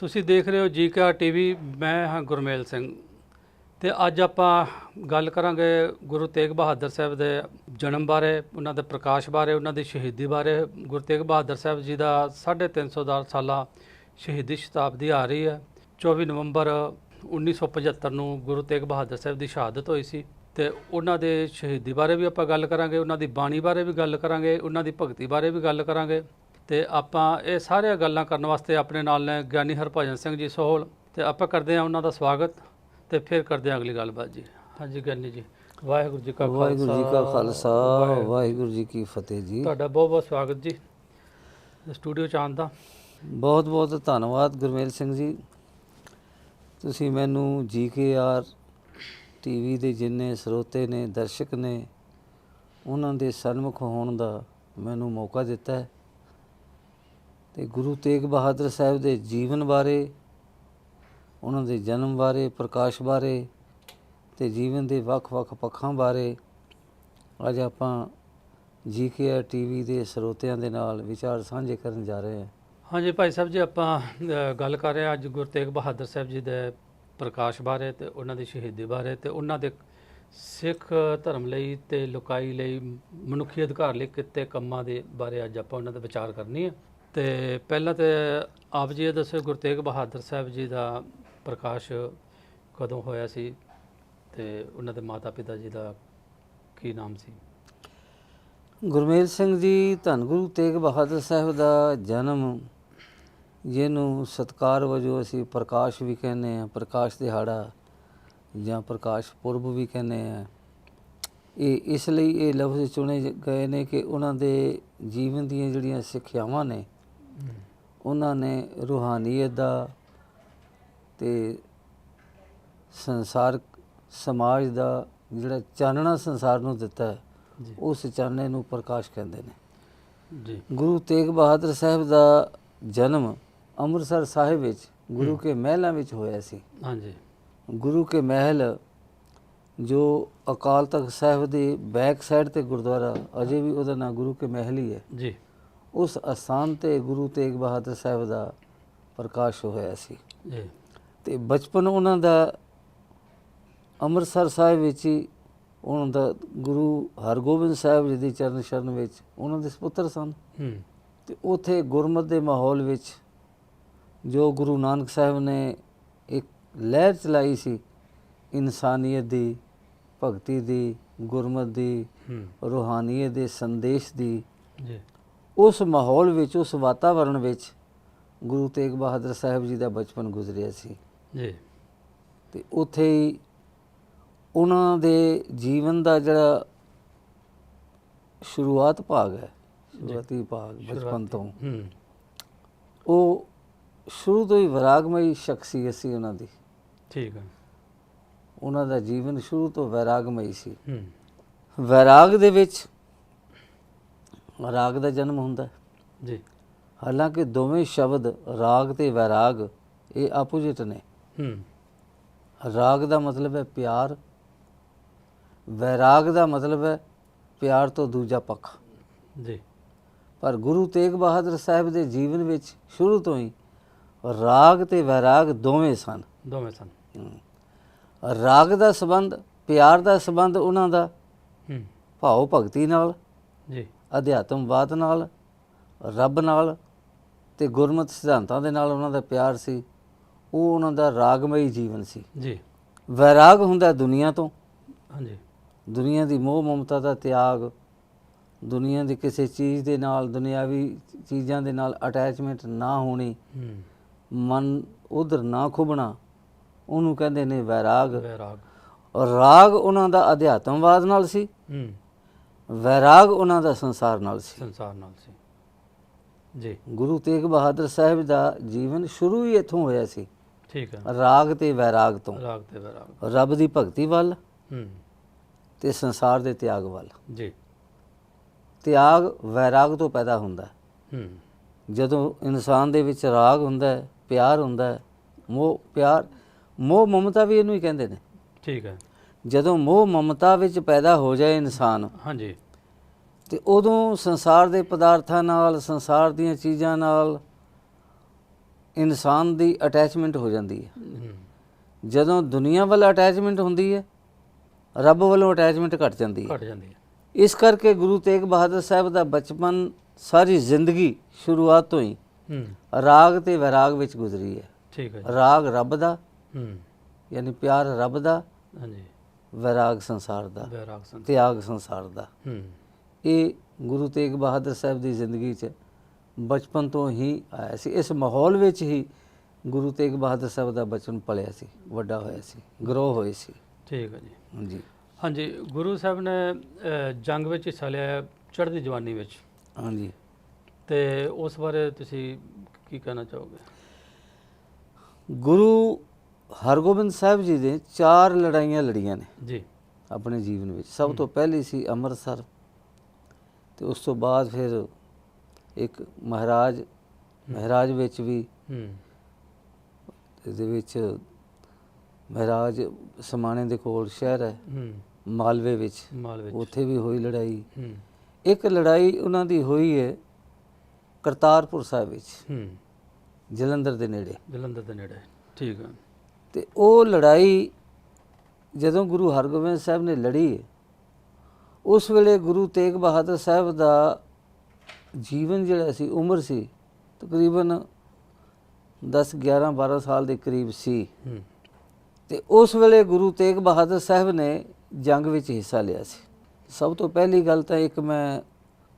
ਤੁਸੀਂ ਦੇਖ ਰਹੇ ਹੋ ਜੀਕਾ ਟੀਵੀ, ਮੈਂ ਹਾਂ ਗੁਰਮੇਲ ਸਿੰਘ। ਤੇ ਅੱਜ ਆਪਾਂ ਗੱਲ ਕਰਾਂਗੇ ਗੁਰੂ ਤੇਗ ਬਹਾਦਰ ਸਾਹਿਬ ਦੇ ਜਨਮ ਬਾਰੇ, ਉਹਨਾਂ ਦੇ ਪ੍ਰਕਾਸ਼ ਬਾਰੇ, ਉਹਨਾਂ ਦੀ ਸ਼ਹੀਦੀ ਬਾਰੇ। ਗੁਰੂ ਤੇਗ ਬਹਾਦਰ ਸਾਹਿਬ ਜੀ ਦਾ 350 ਦਾ ਸਾਲਾ ਸ਼ਹੀਦੀ ਸ਼ਤਾਬਦੀ ਆ ਰਹੀ ਹੈ। 24 ਨਵੰਬਰ 1975 ਨੂੰ ਗੁਰੂ ਤੇਗ ਬਹਾਦਰ ਸਾਹਿਬ ਦੀ ਸ਼ਹਾਦਤ ਹੋਈ ਸੀ। ਤੇ ਉਹਨਾਂ ਦੇ ਸ਼ਹੀਦੀ ਬਾਰੇ ਵੀ ਆਪਾਂ ਗੱਲ ਕਰਾਂਗੇ, ਉਹਨਾਂ ਦੀ ਬਾਣੀ ਬਾਰੇ ਵੀ ਗੱਲ ਕਰਾਂਗੇ, ਉਹਨਾਂ ਦੀ ਭਗਤੀ ਬਾਰੇ ਵੀ ਗੱਲ ਕਰਾਂਗੇ। ਤੇ ਆਪਾਂ ਇਹ ਸਾਰੀਆਂ ਗੱਲਾਂ ਕਰਨ ਵਾਸਤੇ ਆਪਣੇ ਨਾਲ ਨੇ ਗਿਆਨੀ ਹਰਭਜਨ ਸਿੰਘ ਜੀ ਸੋਹਲ। ਤੇ ਆਪਾਂ ਕਰਦੇ ਹਾਂ ਉਹਨਾਂ ਦਾ ਸਵਾਗਤ ਤੇ ਫਿਰ ਕਰਦੇ ਹਾਂ ਅਗਲੀ ਗੱਲਬਾਤ ਜੀ। ਹਾਂਜੀ ਗਿਆਨੀ ਜੀ ਵਾਹਿਗੁਰੂ ਜੀ ਕਾ ਖਾਲਸਾ। ਵਾਹਿਗੁਰੂ ਜੀ ਕਾ ਖਾਲਸਾ ਵਾਹਿਗੁਰੂ। ਜੀ ਕੀ ਫਤਿਹ ਜੀ। ਤੁਹਾਡਾ ਬਹੁਤ ਬਹੁਤ ਸਵਾਗਤ ਜੀ ਸਟੂਡੀਓ ਚ ਆਉਣ ਦਾ। ਬਹੁਤ ਬਹੁਤ ਧੰਨਵਾਦ ਗੁਰਮੇਲ ਸਿੰਘ ਜੀ। ਤੁਸੀਂ ਮੈਨੂੰ ਜੀਕੇਆਰ ਟੀਵੀ ਦੇ ਜਿੰਨੇ ਸਰੋਤੇ ਨੇ ਦਰਸ਼ਕ ਨੇ ਉਹਨਾਂ ਦੇ ਸਨਮੁਖ ਹੋਣ ਦਾ ਮੈਨੂੰ ਮੌਕਾ ਦਿੱਤਾ ਹੈ। ਤੇ ਗੁਰੂ ਤੇਗ ਬਹਾਦਰ ਸਾਹਿਬ ਦੇ ਜੀਵਨ ਬਾਰੇ, ਉਹਨਾਂ ਦੇ ਜਨਮ ਬਾਰੇ, ਪ੍ਰਕਾਸ਼ ਬਾਰੇ ਤੇ ਜੀਵਨ ਦੇ ਵੱਖ-ਵੱਖ ਪੱਖਾਂ ਬਾਰੇ ਅੱਜ ਆਪਾਂ ਜੀਕੇਆਰ ਟੀਵੀ ਦੇ ਸਰੋਤਿਆਂ ਦੇ ਨਾਲ ਵਿਚਾਰ ਸਾਂਝੇ ਕਰਨ ਜਾ ਰਹੇ ਹਾਂ। ਹਾਂਜੀ ਭਾਈ ਸਾਹਿਬ ਜੀ, ਆਪਾਂ ਗੱਲ ਕਰ ਰਹੇ ਹਾਂ ਅੱਜ ਗੁਰੂ ਤੇਗ ਬਹਾਦਰ ਸਾਹਿਬ ਜੀ ਦੇ ਪ੍ਰਕਾਸ਼ ਬਾਰੇ ਤੇ ਉਹਨਾਂ ਦੀ ਸ਼ਹੀਦੀ ਬਾਰੇ ਤੇ ਉਹਨਾਂ ਦੇ ਸਿੱਖ ਧਰਮ ਲਈ ਤੇ ਲੋਕਾਈ ਲਈ, ਮਨੁੱਖੀ ਅਧਿਕਾਰ ਲਈ ਕਿਤੇ ਕੰਮਾਂ ਦੇ ਬਾਰੇ ਅੱਜ ਆਪਾਂ ਉਹਨਾਂ ਦਾ ਵਿਚਾਰ ਕਰਨੀ ਹੈ। ਤੇ ਪਹਿਲਾਂ ਤੇ ਆਪ ਜੀ ਇਹ ਦੱਸੋ, ਗੁਰੂ ਤੇਗ ਬਹਾਦਰ ਸਾਹਿਬ ਜੀ ਦਾ ਪ੍ਰਕਾਸ਼ ਕਦੋਂ ਹੋਇਆ ਸੀ ਤੇ ਉਹਨਾਂ ਦੇ ਮਾਤਾ ਪਿਤਾ ਜੀ ਦਾ ਕੀ ਨਾਮ ਸੀ? ਗੁਰਮੇਲ ਸਿੰਘ ਜੀ ਧੰਨ ਗੁਰੂ ਤੇਗ ਬਹਾਦਰ ਸਾਹਿਬ ਦਾ ਜਨਮ, ਜਿਹਨੂੰ ਸਤਕਾਰ ਵਜੋਂ ਅਸੀਂ ਪ੍ਰਕਾਸ਼ ਵੀ ਕਹਿੰਦੇ ਆ ਪ੍ਰਕਾਸ਼ ਦਿਹਾੜਾ ਜਾਂ ਪ੍ਰਕਾਸ਼ ਪੁਰਬ ਵੀ ਕਹਿੰਦੇ ਆ ਇਹ ਇਸ ਲਈ ਇਹ ਲਫ਼ਜ਼ ਚੁਣੇ ਗਏ ਨੇ ਕਿ ਉਹਨਾਂ ਦੇ ਜੀਵਨ ਦੀਆਂ ਜਿਹੜੀਆਂ ਸਿੱਖਿਆਵਾਂ ਨੇ ਉਹਨਾਂ ਨੇ ਰੂਹਾਨੀਅਤ ਦਾ ਤੇ ਸੰਸਾਰ ਸਮਾਜ ਦਾ ਜਿਹੜਾ ਚਾਨਣਾ ਸੰਸਾਰ ਨੂੰ ਦਿੱਤਾ ਉਸ ਚਾਨਣੇ ਨੂੰ ਪ੍ਰਕਾਸ਼ ਕਹਿੰਦੇ ਨੇ। ਜੀ। ਗੁਰੂ ਤੇਗ ਬਹਾਦਰ ਸਾਹਿਬ ਦਾ ਜਨਮ ਅੰਮ੍ਰਿਤਸਰ ਸਾਹਿਬ ਵਿੱਚ ਗੁਰੂ ਕੇ ਮਹਿਲਾਂ ਵਿੱਚ ਹੋਇਆ ਸੀ। ਹਾਂਜੀ। ਗੁਰੂ ਕੇ ਮਹਿਲ ਜੋ ਅਕਾਲ ਤਖਤ ਸਾਹਿਬ ਦੇ ਬੈਕ ਸਾਈਡ ਤੇ ਗੁਰਦੁਆਰਾ ਅਜੇ ਵੀ ਉਹਦਾ ਨਾਂ ਗੁਰੂ ਕੇ ਮਹਿਲ ਹੀ ਹੈ। ਜੀ। ਉਸ ਅਸਥਾਨ ਤੇ ਗੁਰੂ ਤੇਗ ਬਹਾਦਰ ਸਾਹਿਬ ਦਾ ਪ੍ਰਕਾਸ਼ ਹੋਇਆ ਸੀ। ਜੀ। ਤੇ ਬਚਪਨ ਉਹਨਾਂ ਦਾ ਅੰਮ੍ਰਿਤਸਰ ਸਾਹਿਬ ਵਿੱਚ ਹੀ ਉਹਨਾਂ ਦਾ ਗੁਰੂ ਹਰਗੋਬਿੰਦ ਸਾਹਿਬ ਜੀ ਦੀ ਚਰਨ ਸ਼ਰਨ ਵਿੱਚ ਉਹਨਾਂ ਦੇ ਸੁਪੁੱਤਰ ਸਨ। ਤੇ ਉਥੇ ਗੁਰਮਤ ਦੇ ਮਾਹੌਲ ਵਿੱਚ ਜੋ ਗੁਰੂ ਨਾਨਕ ਸਾਹਿਬ ਨੇ ਇੱਕ ਲਹਿਰ ਚਲਾਈ ਸੀ ਇਨਸਾਨੀਅਤ ਦੀ ਭਗਤੀ ਦੀ ਗੁਰਮਤ ਦੀ ਰੂਹਾਨੀਅਤ ਦੇ ਸੰਦੇਸ਼ ਦੀ ਜੀ। ਉਸ ਮਾਹੌਲ ਵਿੱਚ ਉਸ ਵਾਤਾਵਰਣ ਵਿੱਚ ਗੁਰੂ ਤੇਗ ਬਹਾਦਰ ਸਾਹਿਬ ਜੀ ਦਾ ਬਚਪਨ ਗੁਜ਼ਰਿਆ ਸੀ। ਜੀ। ਤੇ ਉਥੇ ਹੀ ਉਹਨਾਂ ਦੇ ਜੀਵਨ ਦਾ ਜਿਹੜਾ ਸ਼ੁਰੂਆਤ ਭਾਗ ਹੈ ਸ਼ੁਰੂਆਤੀ ਭਾਗ ਬਚਪਨ ਤੋਂ। ਹੂੰ। ਉਹ ਸ਼ੁਰੂ ਤੋਂ ਹੀ ਵਿਰਾਗਮਈ ਸ਼ਖਸੀਅਤ ਸੀ ਉਹਨਾਂ ਦੀ। ਠੀਕ ਹੈ। ਉਹਨਾਂ ਦਾ ਜੀਵਨ ਸ਼ੁਰੂ ਤੋਂ ਵਿਰਾਗਮਈ ਸੀ। ਹੂੰ। ਵਿਰਾਗ ਦੇ ਵਿੱਚ ਰਾਗ ਦਾ ਜਨਮ ਹੁੰਦਾ ਹੈ। ਜੀ। ਹਾਲਾਂਕਿ ਦੋਵੇਂ ਸ਼ਬਦ ਰਾਗ ਤੇ ਵਿਰਾਗ ਇਹ ਆਪੋਜੀਟ ਨੇ ਹੂੰ। ਰਾਗ ਦਾ ਮਤਲਬ ਹੈ ਪਿਆਰ ਵਿਰਾਗ ਦਾ ਮਤਲਬ ਹੈ ਪਿਆਰ ਤੋਂ ਦੂਜਾ ਪੱਖ। ਜੀ। ਪਰ ਗੁਰੂ ਤੇਗ ਬਹਾਦਰ ਸਾਹਿਬ ਦੇ ਜੀਵਨ ਵਿੱਚ ਸ਼ੁਰੂ ਤੋਂ ਹੀ ਰਾਗ ਤੇ ਵਿਰਾਗ ਦੋਵੇਂ ਸਨ। ਦੋਵੇਂ ਸਨ। ਰਾਗ ਦਾ ਸਬੰਧ ਪਿਆਰ ਦਾ ਸਬੰਧ ਉਹਨਾਂ ਦਾ ਹੂੰ। ਭਾਵ ਭਗਤੀ ਨਾਲ। ਜੀ। ਅਧਿਆਤਮਵਾਦ ਨਾਲ ਰੱਬ ਨਾਲ ਤੇ ਗੁਰਮਤਿ ਸਿਧਾਂਤਾਂ ਦੇ ਨਾਲ ਉਹਨਾਂ ਦਾ ਪਿਆਰ ਸੀ। ਉਹ ਉਹਨਾਂ ਦਾ ਰਾਗਮਈ ਜੀਵਨ ਸੀ। ਜੀ। ਵੈਰਾਗ ਹੁੰਦਾ ਦੁਨੀਆ ਤੋਂ। ਹਾਂਜੀ। ਦੁਨੀਆ ਦੀ ਮੋਹ ਮਮਤਾ ਦਾ ਤਿਆਗ ਦੁਨੀਆ ਦੀ ਕਿਸੇ ਚੀਜ਼ ਦੇ ਨਾਲ ਦੁਨਿਆਵੀ ਚੀਜ਼ਾਂ ਦੇ ਨਾਲ ਅਟੈਚਮੈਂਟ ਨਾ ਹੋਣੀ ਮਨ ਉਧਰ ਨਾ ਖੁਬਣਾ ਉਹਨੂੰ ਕਹਿੰਦੇ ਨੇ ਵੈਰਾਗ। ਵੈਰਾਗ। ਔਰ ਰਾਗ ਉਹਨਾਂ ਦਾ ਅਧਿਆਤਮਵਾਦ ਨਾਲ ਸੀ। ਵੈਰਾਗ ਉਹਨਾਂ ਦਾ ਸੰਸਾਰ ਨਾਲ ਸੀ। ਸੰਸਾਰ ਨਾਲ ਸੀ। ਜੀ। ਗੁਰੂ ਤੇਗ ਬਹਾਦਰ ਸਾਹਿਬ ਦਾ ਜੀਵਨ ਸ਼ੁਰੂ ਹੀ ਇੱਥੋਂ ਹੋਇਆ ਸੀ। ਠੀਕ ਹੈ। ਰਾਗ ਤੇ ਵੈਰਾਗ ਤੋਂ। ਰਾਗ ਤੇ ਵੈਰਾਗ। ਰੱਬ ਦੀ ਭਗਤੀ ਵੱਲ ਹੂੰ। ਤੇ ਸੰਸਾਰ ਦੇ ਤਿਆਗ ਵੱਲ। ਜੀ। ਤਿਆਗ ਵੈਰਾਗ ਤੋਂ ਪੈਦਾ ਹੁੰਦਾ ਹੈ। ਹੂੰ। ਜਦੋਂ ਇਨਸਾਨ ਦੇ ਵਿੱਚ ਰਾਗ ਹੁੰਦਾ ਹੈ ਪਿਆਰ ਹੁੰਦਾ ਹੈ ਮੋਹ ਪਿਆਰ ਮੋਹ ਮਮਤਾ ਵੀ ਇਹਨੂੰ ਹੀ ਕਹਿੰਦੇ ਨੇ। ਠੀਕ ਹੈ। ਜਦੋਂ ਮੋਹ ਮਮਤਾ ਵਿੱਚ ਪੈਦਾ ਹੋ ਜਾਏ ਇਨਸਾਨ ਹਾਂਜੀ। ਤੇ ਉਦੋਂ ਸੰਸਾਰ ਦੇ ਪਦਾਰਥਾਂ ਨਾਲ ਸੰਸਾਰ ਦੀਆਂ ਚੀਜ਼ਾਂ ਨਾਲ ਇਨਸਾਨ ਦੀ ਅਟੈਚਮੈਂਟ ਹੋ ਜਾਂਦੀ ਹੈ। ਜਦੋਂ ਦੁਨੀਆ ਵੱਲ ਅਟੈਚਮੈਂਟ ਹੁੰਦੀ ਹੈ ਰੱਬ ਵੱਲੋਂ ਅਟੈਚਮੈਂਟ ਘਟ ਜਾਂਦੀ ਹੈ। ਘਟ ਜਾਂਦੀ ਹੈ। ਇਸ ਕਰਕੇ ਗੁਰੂ ਤੇਗ ਬਹਾਦਰ ਸਾਹਿਬ ਦਾ ਬਚਪਨ ਸਾਰੀ ਜ਼ਿੰਦਗੀ ਸ਼ੁਰੂਆਤ ਤੋਂ ਹੀ ਰਾਗ ਤੇ ਵਿਰਾਗ ਵਿੱਚ ਗੁਜ਼ਰੀ ਹੈ। ਠੀਕ ਹੈ ਰਾਗ ਰੱਬ ਦਾ ਹੂੰ। ਯਾਨੀ ਪਿਆਰ ਰੱਬ ਦਾ ਹਾਂਜੀ। ਵਿਰਾਗ ਸੰਸਾਰ ਦਾ ਬੈਰਾਗ ਸੰਤ ਤਿਆਗ ਸੰਸਾਰ ਦਾ। ਹੂੰ। ਇਹ ਗੁਰੂ ਤੇਗ ਬਹਾਦਰ ਸਾਹਿਬ ਦੀ ਜ਼ਿੰਦਗੀ 'ਚ ਬਚਪਨ ਤੋਂ ਹੀ ਆਇਆ ਸੀ। ਇਸ ਮਾਹੌਲ ਵਿੱਚ ਹੀ ਗੁਰੂ ਤੇਗ ਬਹਾਦਰ ਸਾਹਿਬ ਦਾ ਬਚਪਨ ਪਲਿਆ ਸੀ ਵੱਡਾ ਹੋਇਆ ਸੀ ਗਰੋ ਹੋਏ ਸੀ। ਠੀਕ ਹੈ ਜੀ। ਹਾਂਜੀ। ਹਾਂਜੀ ਗੁਰੂ ਸਾਹਿਬ ਨੇ ਜੰਗ ਵਿੱਚ ਹਿੱਸਾ ਲਿਆ ਚੜ੍ਹਦੀ ਜਵਾਨੀ ਵਿੱਚ। ਹਾਂਜੀ। ਤੇ ਉਸ ਬਾਰੇ ਤੁਸੀਂ ਕੀ ਕਹਿਣਾ ਚਾਹੋਗੇ? ਗੁਰੂ ਹਰਗੋਬਿੰਦ ਸਾਹਿਬ ਜੀ ਨੇ ਚਾਰ ਲੜਾਈਆਂ ਲੜੀਆਂ ਨੇ ਜੀ। ਆਪਣੇ ਜੀਵਨ ਵਿੱਚ। ਸਭ ਤੋਂ ਪਹਿਲੀ ਸੀ ਅੰਮ੍ਰਿਤਸਰ ਤੇ ਉਸ ਤੋਂ ਬਾਅਦ ਫਿਰ ਇੱਕ ਮਹਾਰਾਜ ਮਹਾਰਾਜ ਵਿੱਚ ਵੀ ਹੂੰ। ਇਹਦੇ ਵਿੱਚ ਮਹਾਰਾਜ ਸਮਾਣੇ ਦੇ ਕੋਲ ਸ਼ਹਿਰ ਹੈ ਹੂੰ। ਮਾਲਵੇ ਵਿੱਚ। ਉੱਥੇ ਵੀ ਹੋਈ ਲੜਾਈ। ਹੂੰ। ਇੱਕ ਲੜਾਈ ਉਹਨਾਂ ਦੀ ਹੋਈ ਹੈ ਕਰਤਾਰਪੁਰ ਸਾਹਿਬ ਵਿੱਚ ਹੂੰ। ਜਲੰਧਰ ਦੇ ਨੇੜੇ। ਜਲੰਧਰ ਦੇ ਨੇੜੇ। ਠੀਕ ਹੈ ਤੇ ਉਹ ਲੜਾਈ ਜਦੋਂ ਗੁਰੂ ਹਰਗੋਬਿੰਦ ਸਾਹਿਬ ਨੇ ਲੜੀ ਉਸ ਵੇਲੇ ਗੁਰੂ ਤੇਗ ਬਹਾਦਰ ਸਾਹਿਬ ਦਾ ਜੀਵਨ ਜਿਹੜਾ ਸੀ ਉਮਰ ਸੀ ਤਕਰੀਬਨ 10 11 12 ਸਾਲ ਦੇ ਕਰੀਬ ਸੀ। ਤੇ ਉਸ ਵੇਲੇ ਗੁਰੂ ਤੇਗ ਬਹਾਦਰ ਸਾਹਿਬ ਨੇ ਜੰਗ ਵਿੱਚ ਹਿੱਸਾ ਲਿਆ ਸੀ। ਸਭ ਤੋਂ ਪਹਿਲੀ ਗੱਲ ਤਾਂ ਇੱਕ ਮੈਂ